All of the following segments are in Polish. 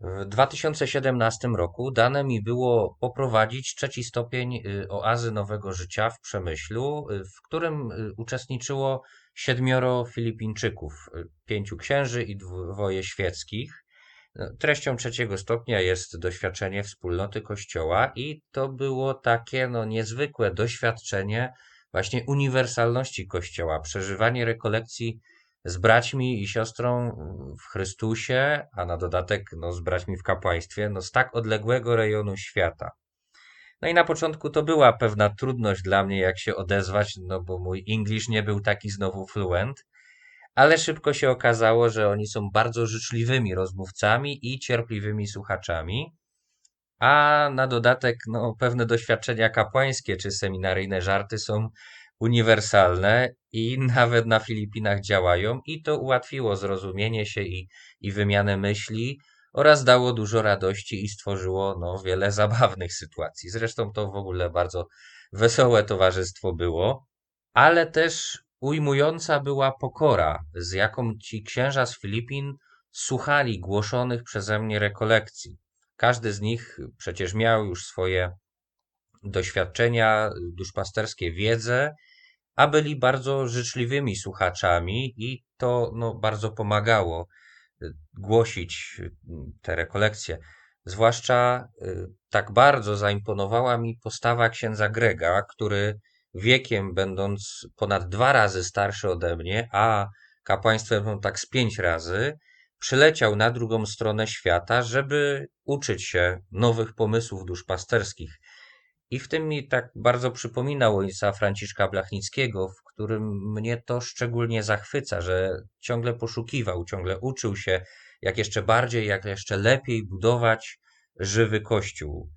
W 2017 roku dane mi było poprowadzić trzeci stopień y, oazy nowego życia w Przemyślu, y, w którym y, uczestniczyło siedmioro Filipińczyków, pięciu księży i dwoje świeckich. No, Treścią trzeciego stopnia jest doświadczenie wspólnoty Kościoła i to było takie no, niezwykłe doświadczenie właśnie uniwersalności Kościoła, przeżywanie rekolekcji z braćmi i siostrą w Chrystusie, a na dodatek no, z braćmi w kapłaństwie, no, z tak odległego rejonu świata. No i na początku to była pewna trudność dla mnie, jak się odezwać, no bo mój English nie był taki znowu fluent, ale szybko się okazało, że oni są bardzo życzliwymi rozmówcami i cierpliwymi słuchaczami. A na dodatek, no, pewne doświadczenia kapłańskie czy seminaryjne żarty są uniwersalne i nawet na Filipinach działają, i to ułatwiło zrozumienie się i, i wymianę myśli oraz dało dużo radości i stworzyło no, wiele zabawnych sytuacji. Zresztą to w ogóle bardzo wesołe towarzystwo było, ale też ujmująca była pokora, z jaką ci księża z Filipin słuchali głoszonych przeze mnie rekolekcji. Każdy z nich przecież miał już swoje doświadczenia duszpasterskie, wiedzę, a byli bardzo życzliwymi słuchaczami i to no, bardzo pomagało y, głosić y, te rekolekcje. Zwłaszcza y, tak bardzo zaimponowała mi postawa księdza Grega, który wiekiem będąc ponad dwa razy starszy ode mnie, a kapłaństwem tak z pięć razy, przyleciał na drugą stronę świata, żeby uczyć się nowych pomysłów duszpasterskich. I w tym mi tak bardzo przypomina ojca Franciszka Blachnickiego, w którym mnie to szczególnie zachwyca, że ciągle poszukiwał, ciągle uczył się, jak jeszcze bardziej, jak jeszcze lepiej budować żywy kościół.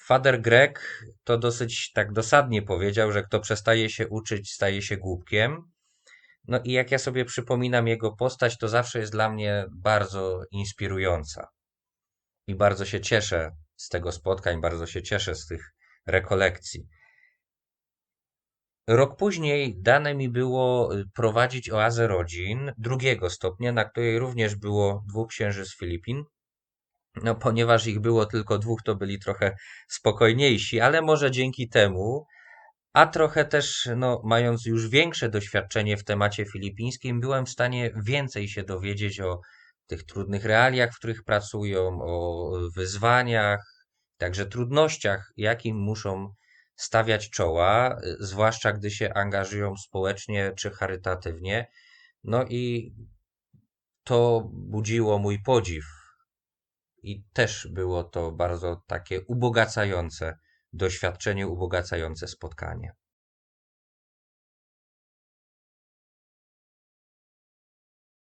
Fader Grek to dosyć tak dosadnie powiedział, że kto przestaje się uczyć, staje się głupkiem. No i jak ja sobie przypominam jego postać, to zawsze jest dla mnie bardzo inspirująca. I bardzo się cieszę z tego spotkań, bardzo się cieszę z tych rekolekcji. Rok później dane mi było y, prowadzić oazę rodzin drugiego stopnia, na której również było dwóch księży z Filipin. No, ponieważ ich było tylko dwóch, to byli trochę spokojniejsi, ale może dzięki temu, a trochę też, no, mając już większe doświadczenie w temacie filipińskim, byłem w stanie więcej się dowiedzieć o tych trudnych realiach, w których pracują, o wyzwaniach, także trudnościach, jakim muszą stawiać czoła, y, zwłaszcza gdy się angażują społecznie czy charytatywnie. No i to budziło mój podziw. I też było to bardzo takie ubogacające doświadczenie, ubogacające spotkanie.